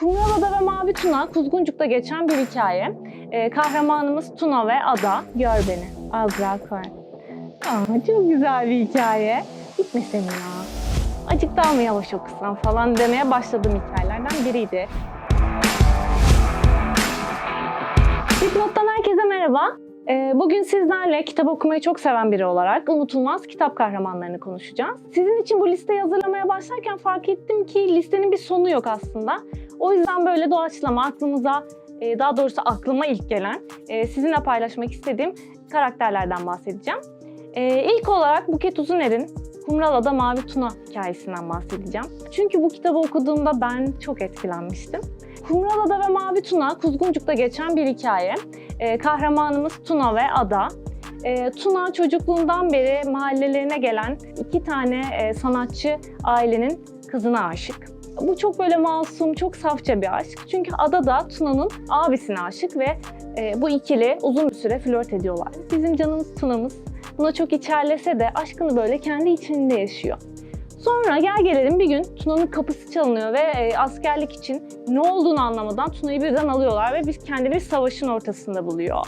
Kumyalıada ve Mavi Tuna, Kuzguncuk'ta geçen bir hikaye. Ee, kahramanımız Tuna ve Ada. Gör beni. Azra Koen. Aa, çok güzel bir hikaye. Bitmesin ya. Acık daha mı yavaş okusam falan demeye başladığım hikayelerden biriydi. Dipnot'tan herkese merhaba. Ee, Bugün sizlerle kitap okumayı çok seven biri olarak unutulmaz kitap kahramanlarını konuşacağız. Sizin için bu listeyi hazırlamaya başlarken fark ettim ki listenin bir sonu yok aslında. O yüzden böyle doğaçlama aklımıza, e, daha doğrusu aklıma ilk gelen, e, sizinle paylaşmak istediğim karakterlerden bahsedeceğim. E, İlk olarak Buket Uzuner'in Kumralada Mavi Tuna hikayesinden bahsedeceğim. Çünkü bu kitabı okuduğumda ben çok etkilenmiştim. Kumralada ve Mavi Tuna, Kuzguncuk'ta geçen bir hikaye. Kahramanımız Tuna ve Ada. Ee, Tuna çocukluğundan beri mahallelerine gelen iki tane e, sanatçı ailenin kızına aşık. Bu çok böyle masum, çok safça bir aşk. Çünkü Ada da Tuna'nın abisine aşık ve e, bu ikili uzun bir süre flört ediyorlar. Bizim canımız Tuna'mız buna çok içerlese de aşkını böyle kendi içinde yaşıyor. Sonra gel gelelim bir gün Tuna'nın kapısı çalınıyor ve e, askerlik için ne olduğunu anlamadan Tuna'yı birden alıyorlar ve biz kendini bir savaşın ortasında buluyor.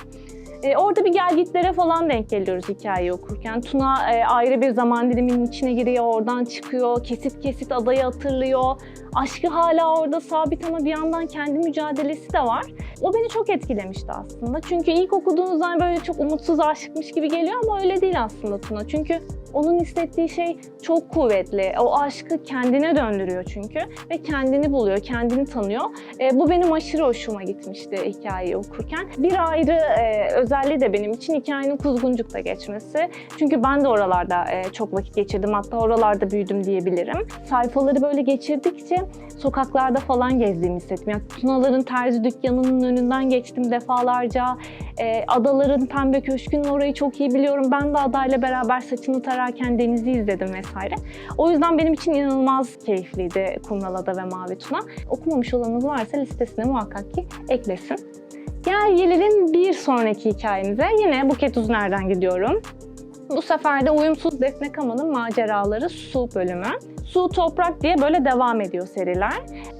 E, orada bir gelgitlere falan denk geliyoruz hikayeyi okurken. Tuna e, ayrı bir zaman diliminin içine giriyor, oradan çıkıyor, kesit kesit adayı hatırlıyor. Aşkı hala orada sabit ama bir yandan kendi mücadelesi de var. O beni çok etkilemişti aslında. Çünkü ilk okuduğunuz zaman böyle çok umutsuz aşıkmış gibi geliyor ama öyle değil aslında Tuna. Çünkü onun hissettiği şey çok kuvvetli. O aşkı kendine döndürüyor çünkü ve kendini buluyor, kendini tanıyor. E, bu benim aşırı hoşuma gitmişti hikayeyi okurken. Bir ayrı e, özelliği de benim için hikayenin Kuzguncuk'ta geçmesi. Çünkü ben de oralarda e, çok vakit geçirdim. Hatta oralarda büyüdüm diyebilirim. Sayfaları böyle geçirdikçe sokaklarda falan gezdiğimi hissettim. Yani Tunaların terzi dükkanının önünden geçtim defalarca. E, adaların pembe köşkünün orayı çok iyi biliyorum. Ben de adayla beraber saçını tararken denizi izledim vesaire. O yüzden benim için inanılmaz keyifliydi Kumralada ve Mavi Tuna. Okumamış olanınız varsa listesine muhakkak ki eklesin. Gel gelelim bir sonraki hikayemize. Yine Buket Uzner'den gidiyorum. Bu sefer de Uyumsuz Defne Kama'nın Maceraları Su bölümü. Su, Toprak diye böyle devam ediyor seriler.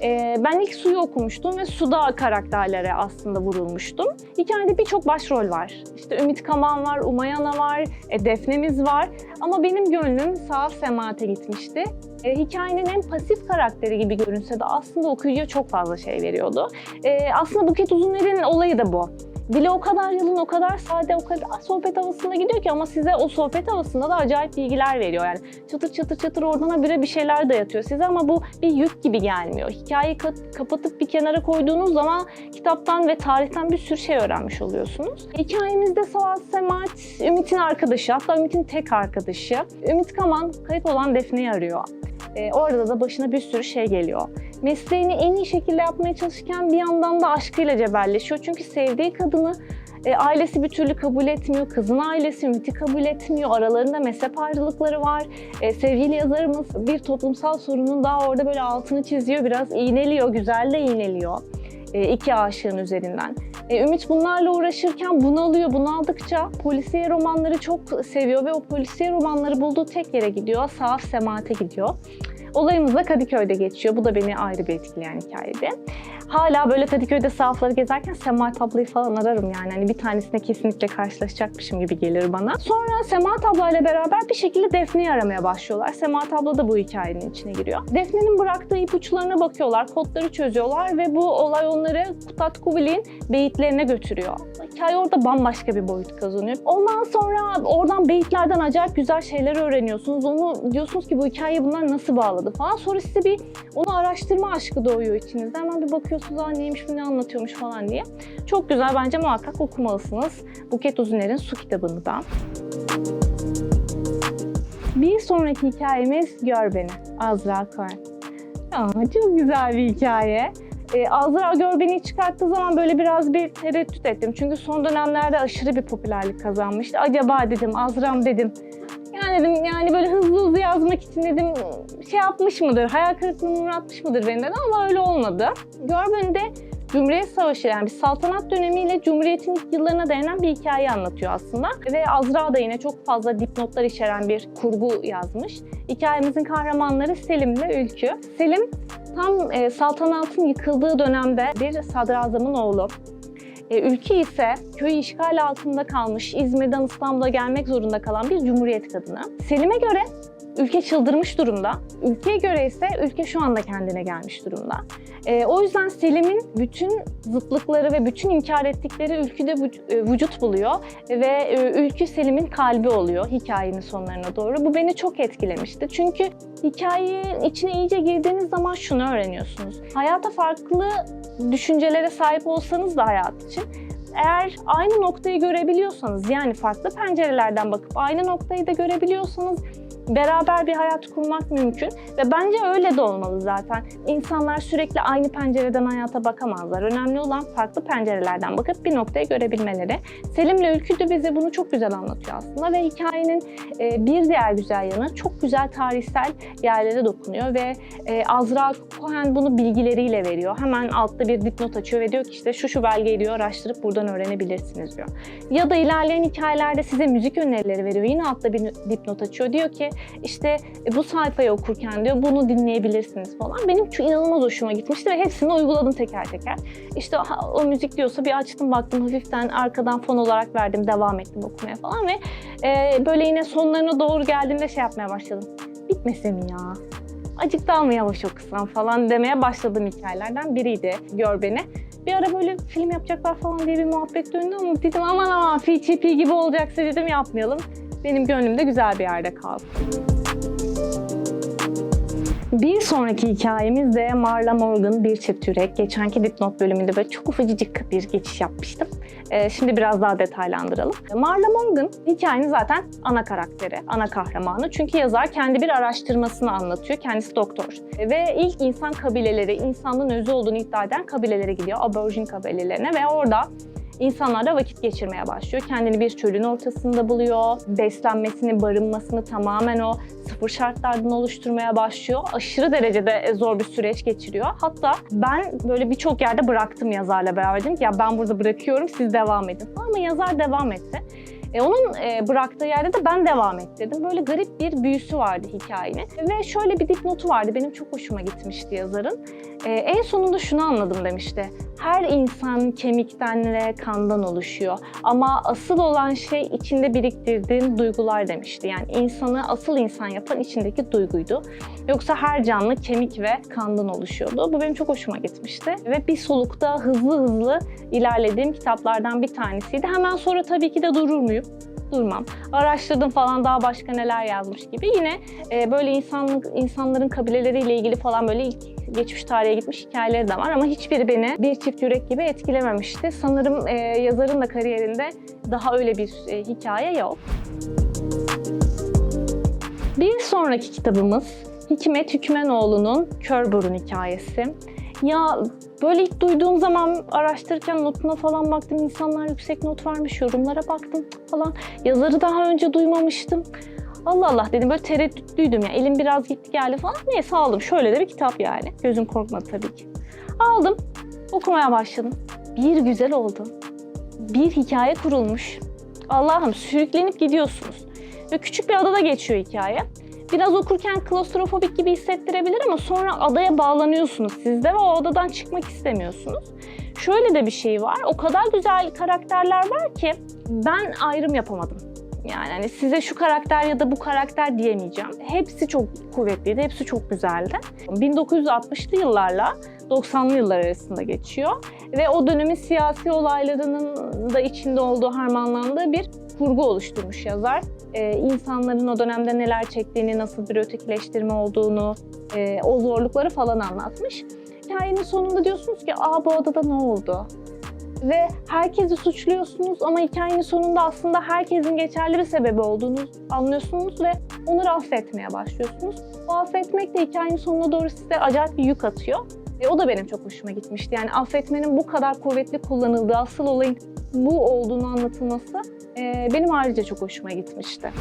Ee, ben ilk Su'yu okumuştum ve Su'da karakterlere aslında vurulmuştum. Hikayede birçok başrol var. İşte Ümit Kaman var, Umayana var, e, Defne'miz var. Ama benim gönlüm Saf Semahat'e gitmişti. E, hikayenin en pasif karakteri gibi görünse de aslında okuyucuya çok fazla şey veriyordu. E, aslında Buket Uzuner'in olayı da bu. Dili o kadar yalın, o kadar sade, o kadar sohbet havasında gidiyor ki ama size o sohbet havasında da acayip bilgiler veriyor. Yani çıtır çıtır çıtır oradan habire bir şeyler dayatıyor size ama bu bir yük gibi gelmiyor. Hikayeyi kapatıp bir kenara koyduğunuz zaman kitaptan ve tarihten bir sürü şey öğrenmiş oluyorsunuz. Hikayemizde Salat Semat, Ümit'in arkadaşı, hatta Ümit'in tek arkadaşı. Ümit Kaman kayıp olan Defne'yi arıyor. Ee, orada da başına bir sürü şey geliyor mesleğini en iyi şekilde yapmaya çalışırken bir yandan da aşkıyla cebelleşiyor. Çünkü sevdiği kadını e, ailesi bir türlü kabul etmiyor. Kızın ailesi Ümit'i kabul etmiyor. Aralarında mezhep ayrılıkları var. E, sevgili yazarımız bir toplumsal sorunun daha orada böyle altını çiziyor. Biraz iğneliyor, güzel de iğneliyor. E, iki aşığın üzerinden. E, Ümit bunlarla uğraşırken bunalıyor. Bunaldıkça polisiye romanları çok seviyor ve o polisiye romanları bulduğu tek yere gidiyor. Saf Semahat'e gidiyor. Olayımız da Kadıköy'de geçiyor. Bu da beni ayrı bir etkileyen hikayeydi. Hala böyle Kadıköy'de sahafları gezerken Semahat ablayı falan ararım yani. Hani bir tanesine kesinlikle karşılaşacakmışım gibi gelir bana. Sonra Semahat ablayla beraber bir şekilde Defne'yi aramaya başlıyorlar. Semahat abla da bu hikayenin içine giriyor. Defne'nin bıraktığı ipuçlarına bakıyorlar, kodları çözüyorlar ve bu olay onları Kutat Kubilik'in beyitlerine götürüyor. Hikaye orada bambaşka bir boyut kazanıyor. Ondan sonra oradan beyitlerden acayip güzel şeyler öğreniyorsunuz. Onu diyorsunuz ki bu hikayeyi bunlar nasıl bağladı falan. Sonra size bir onu araştırma aşkı doğuyor içinizde. Hemen bir bakıyorsunuz aa neymiş bu ne anlatıyormuş falan diye. Çok güzel bence muhakkak okumalısınız. Buket Uzuner'in Su kitabını da. Bir sonraki hikayemiz Gör Beni. Azra Cohen. Aa, çok güzel bir hikaye. Ee, Azra Gör Beni'yi çıkarttığı zaman böyle biraz bir tereddüt ettim. Çünkü son dönemlerde aşırı bir popülerlik kazanmıştı. Acaba dedim, Azram dedim. Dedim yani böyle hızlı hızlı yazmak için dedim şey yapmış mıdır, hayal kırıklığına uğratmış mıdır beni dedim ama öyle olmadı. Gör Beni de Cumhuriyet Savaşı yani bir saltanat dönemiyle Cumhuriyet'in ilk yıllarına dayanan bir hikaye anlatıyor aslında. Ve Azra da yine çok fazla dipnotlar içeren bir kurgu yazmış. Hikayemizin kahramanları Selim ve Ülkü. Selim Tam e, saltanatın yıkıldığı dönemde bir sadrazamın oğlu. E, ülke ise köyü işgal altında kalmış, İzmir'den İstanbul'a gelmek zorunda kalan bir cumhuriyet kadını. Selim'e göre ülke çıldırmış durumda. Ülkeye göre ise ülke şu anda kendine gelmiş durumda. E, o yüzden Selim'in bütün zıtlıkları ve bütün inkar ettikleri ülküde e, vücut buluyor ve e, ülkü Selim'in kalbi oluyor hikayenin sonlarına doğru. Bu beni çok etkilemişti. Çünkü hikayenin içine iyice girdiğiniz zaman şunu öğreniyorsunuz. Hayata farklı düşüncelere sahip olsanız da hayat için eğer aynı noktayı görebiliyorsanız yani farklı pencerelerden bakıp aynı noktayı da görebiliyorsanız beraber bir hayat kurmak mümkün ve bence öyle de olmalı zaten. İnsanlar sürekli aynı pencereden hayata bakamazlar. Önemli olan farklı pencerelerden bakıp bir noktayı görebilmeleri. Selim'le Ülkü de bize bunu çok güzel anlatıyor aslında ve hikayenin e, bir diğer güzel yanı çok güzel tarihsel yerlere dokunuyor ve e, Azra Cohen bunu bilgileriyle veriyor. Hemen altta bir dipnot açıyor ve diyor ki işte şu şu belgeyi diyor araştırıp buradan öğrenebilirsiniz diyor. Ya da ilerleyen hikayelerde size müzik önerileri veriyor. Yine altta bir dipnot açıyor. Diyor ki işte e, bu sayfayı okurken diyor bunu dinleyebilirsiniz falan. Benim şu inanılmaz hoşuma gitmişti ve hepsini uyguladım teker teker. İşte o müzik diyorsa bir açtım baktım hafiften arkadan fon olarak verdim devam ettim okumaya falan ve e, böyle yine sonlarına doğru geldiğimde şey yapmaya başladım. Bitmese mi ya? Acık daha mı yavaş okusam falan demeye başladığım hikayelerden biriydi Gör Beni. Bir ara böyle film yapacaklar falan diye bir muhabbet döndü ama dedim aman aman FTP gibi olacaksa dedim yapmayalım. Benim gönlümde güzel bir yerde kaldı. Bir sonraki hikayemiz de Marla Morgan Bir Çift Yürek. Geçenki dipnot bölümünde böyle çok ufacık bir geçiş yapmıştım. Ee, şimdi biraz daha detaylandıralım. Marla Morgan hikayenin zaten ana karakteri, ana kahramanı. Çünkü yazar kendi bir araştırmasını anlatıyor. Kendisi doktor. Ve ilk insan kabileleri, insanlığın özü olduğunu iddia eden kabilelere gidiyor. Aborjin kabilelerine ve orada insanlarla vakit geçirmeye başlıyor. Kendini bir çölün ortasında buluyor. Beslenmesini, barınmasını tamamen o sıfır şartlardan oluşturmaya başlıyor. Aşırı derecede zor bir süreç geçiriyor. Hatta ben böyle birçok yerde bıraktım yazarla beraber. Dedim ki ya ben burada bırakıyorum siz devam edin. Ama yazar devam etti. E, onun e, bıraktığı yerde de ben devam ettirdim. Böyle garip bir büyüsü vardı hikayenin. Ve şöyle bir dipnotu vardı. Benim çok hoşuma gitmişti yazarın. E, en sonunda şunu anladım demişti. Her insan kemikten ve kandan oluşuyor. Ama asıl olan şey içinde biriktirdiğin duygular demişti. Yani insanı asıl insan yapan içindeki duyguydu. Yoksa her canlı kemik ve kandan oluşuyordu. Bu benim çok hoşuma gitmişti. Ve bir solukta hızlı hızlı ilerlediğim kitaplardan bir tanesiydi. Hemen sonra tabii ki de durur muyum? Durmam. Araştırdım falan daha başka neler yazmış gibi. Yine e, böyle insanlık insanların kabileleriyle ilgili falan böyle ilk geçmiş tarihe gitmiş hikayeleri de var ama hiçbiri beni bir çift yürek gibi etkilememişti. Sanırım e, yazarın da kariyerinde daha öyle bir e, hikaye yok. Bir sonraki kitabımız Hikmet Hükmenoğlu'nun Kör Burun hikayesi. Ya böyle ilk duyduğum zaman araştırırken notuna falan baktım. İnsanlar yüksek not vermiş, yorumlara baktım falan. Yazarı daha önce duymamıştım. Allah Allah dedim böyle tereddütlüydüm ya. Elim biraz gitti geldi falan. Neyse aldım. Şöyle de bir kitap yani. Gözüm korkmadı tabii ki. Aldım. Okumaya başladım. Bir güzel oldu. Bir hikaye kurulmuş. Allah'ım sürüklenip gidiyorsunuz. Ve küçük bir adada geçiyor hikaye. Biraz okurken klostrofobik gibi hissettirebilir ama sonra adaya bağlanıyorsunuz siz de ve o odadan çıkmak istemiyorsunuz. Şöyle de bir şey var. O kadar güzel karakterler var ki ben ayrım yapamadım. Yani hani size şu karakter ya da bu karakter diyemeyeceğim. Hepsi çok kuvvetliydi, hepsi çok güzeldi. 1960'lı yıllarla 90'lı yıllar arasında geçiyor ve o dönemin siyasi olaylarının da içinde olduğu harmanlandığı bir kurgu oluşturmuş yazar. Ee, insanların o dönemde neler çektiğini, nasıl bir ötekileştirme olduğunu, e, o zorlukları falan anlatmış. Hikayenin sonunda diyorsunuz ki, aa bu adada ne oldu? Ve herkesi suçluyorsunuz ama hikayenin sonunda aslında herkesin geçerli bir sebebi olduğunu anlıyorsunuz ve onları affetmeye başlıyorsunuz. O affetmek de hikayenin sonuna doğru size acayip bir yük atıyor. E, o da benim çok hoşuma gitmişti. Yani affetmenin bu kadar kuvvetli kullanıldığı, asıl olayın bu olduğunu anlatılması benim ayrıca çok hoşuma gitmişti.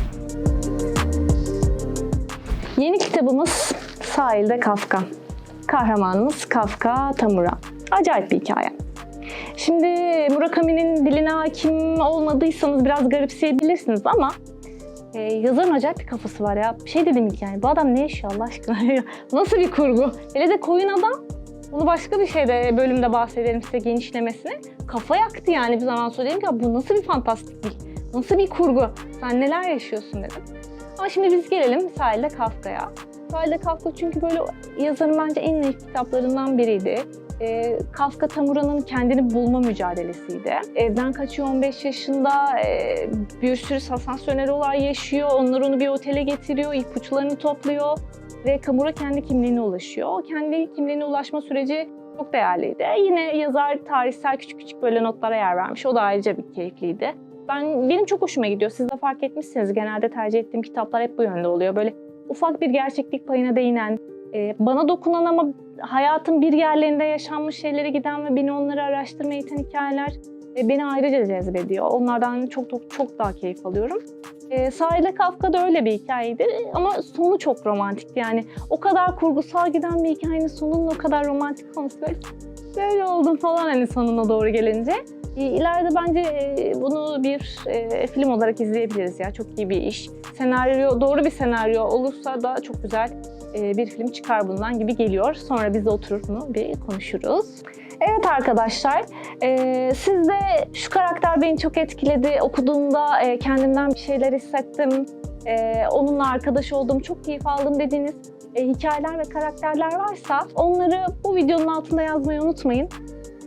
Yeni kitabımız Sahilde Kafka. Kahramanımız Kafka Tamura. Acayip bir hikaye. Şimdi Murakami'nin diline hakim olmadıysanız biraz garipseyebilirsiniz ama Ee, yazarın acayip bir kafası var ya. Şey dedim ilk yani bu adam ne yaşıyor Allah aşkına? Nasıl bir kurgu? Hele de koyun adam. Bunu başka bir şeyde bölümde bahsedelim size genişlemesini. Kafa yaktı yani bir zaman sonra dedim ki "Ya bu nasıl bir fantastiklik? Nasıl bir kurgu? Sen neler yaşıyorsun dedim. Ama şimdi biz gelelim Sahilde Kafka'ya. Sahilde Kafka çünkü böyle yazarın bence en naif kitaplarından biriydi. Ee, Kafka Tamura'nın kendini bulma mücadelesiydi. Evden kaçıyor 15 yaşında, ee, bir sürü sansasyonel olay yaşıyor. Onlar onu bir otele getiriyor, ipuçlarını topluyor ve Kamura kendi kimliğine ulaşıyor. Kendi kimliğine ulaşma süreci çok değerliydi. Yine yazar tarihsel küçük küçük böyle notlara yer vermiş. O da ayrıca bir keyifliydi. Ben benim çok hoşuma gidiyor. Siz de fark etmişsiniz. Genelde tercih ettiğim kitaplar hep bu yönde oluyor. Böyle ufak bir gerçeklik payına değinen, e, bana dokunan ama hayatın bir yerlerinde yaşanmış şeylere giden ve beni onları araştırmaya iten hikayeler e, beni ayrıca cezbediyor. Onlardan çok çok, çok daha keyif alıyorum. E, Sahilde Kafka da öyle bir hikayeydi ama sonu çok romantikti. Yani o kadar kurgusal giden bir hikayenin sonunun o kadar romantik olması böyle, böyle oldum falan hani sonuna doğru gelince. E, İleride bence e, bunu bir e, film olarak izleyebiliriz ya. Çok iyi bir iş. Senaryo, doğru bir senaryo olursa da çok güzel e, bir film çıkar bundan gibi geliyor. Sonra biz de oturur bunu bir konuşuruz. Evet arkadaşlar, e, siz de şu karakter beni çok etkiledi. Okuduğumda e, kendimden bir şeyler hissettim. E, onunla arkadaş oldum, çok keyif aldım dediğiniz e, hikayeler ve karakterler varsa onları bu videonun altında yazmayı unutmayın.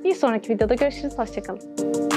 Bir sonraki videoda görüşürüz, hoşçakalın.